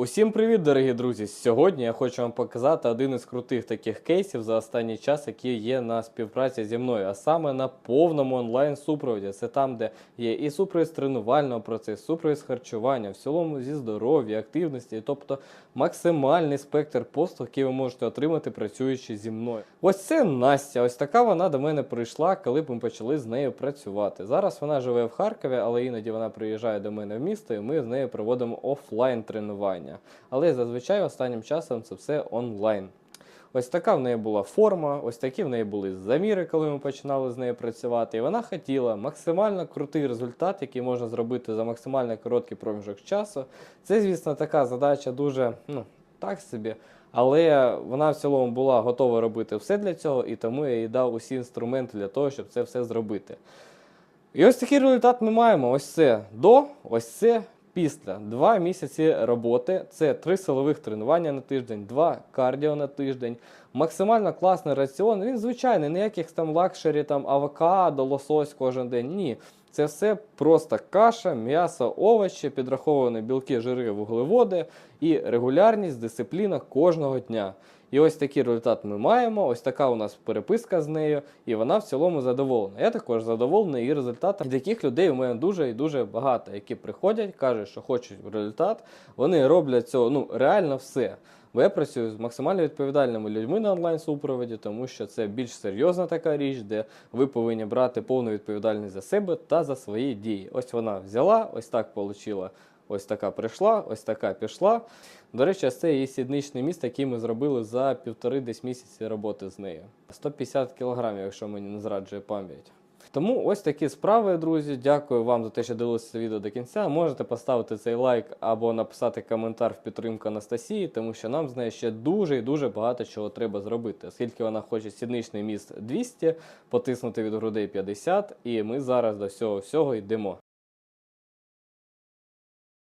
Усім привіт, дорогі друзі! Сьогодні я хочу вам показати один із крутих таких кейсів за останній час, які є на співпраці зі мною, а саме на повному онлайн супроводі. Це там, де є і супровід тренувального процесу, супровід харчування, в цілому зі здоров'я, активності, тобто максимальний спектр послуг, які ви можете отримати, працюючи зі мною. Ось це Настя. Ось така вона до мене прийшла, коли б ми почали з нею працювати. Зараз вона живе в Харкові, але іноді вона приїжджає до мене в місто, і ми з нею проводимо офлайн тренування. Але зазвичай останнім часом це все онлайн. Ось така в неї була форма, ось такі в неї були заміри, коли ми починали з нею працювати. І вона хотіла максимально крутий результат, який можна зробити за максимально короткий проміжок часу. Це, звісно, така задача дуже ну, так собі. Але вона в цілому була готова робити все для цього, і тому я їй дав усі інструменти для того, щоб це все зробити. І ось такий результат ми маємо. Ось це до, ось це після. Два місяці роботи. Це три силових тренування на тиждень, два кардіо на тиждень. Максимально класний раціон. Він звичайний, ніяких там лакшері, там авокадо, лосось кожен день. Ні. Це все просто каша, м'ясо, овочі, підраховані білки, жири, вуглеводи і регулярність, дисципліна кожного дня. І ось такий результат ми маємо. Ось така у нас переписка з нею, і вона в цілому задоволена. Я також задоволений її результатом. І таких людей у мене дуже і дуже багато, які приходять, кажуть, що хочуть результат. Вони роблять цього ну реально все. Бо я працюю з максимально відповідальними людьми на онлайн супроводі, тому що це більш серйозна така річ, де ви повинні брати повну відповідальність за себе та за свої дії. Ось вона взяла, ось так отримала. Ось така прийшла, ось така пішла. До речі, це її сідничний міст, який ми зробили за півтори десь місяці роботи з нею. 150 кілограмів, якщо мені не зраджує пам'ять. Тому ось такі справи, друзі. Дякую вам за те, що дивилися це відео до кінця. Можете поставити цей лайк або написати коментар в підтримку Анастасії, тому що нам з нею ще дуже і дуже багато чого треба зробити. Оскільки вона хоче сідничний міст 200, потиснути від грудей 50, і ми зараз до всього всього йдемо.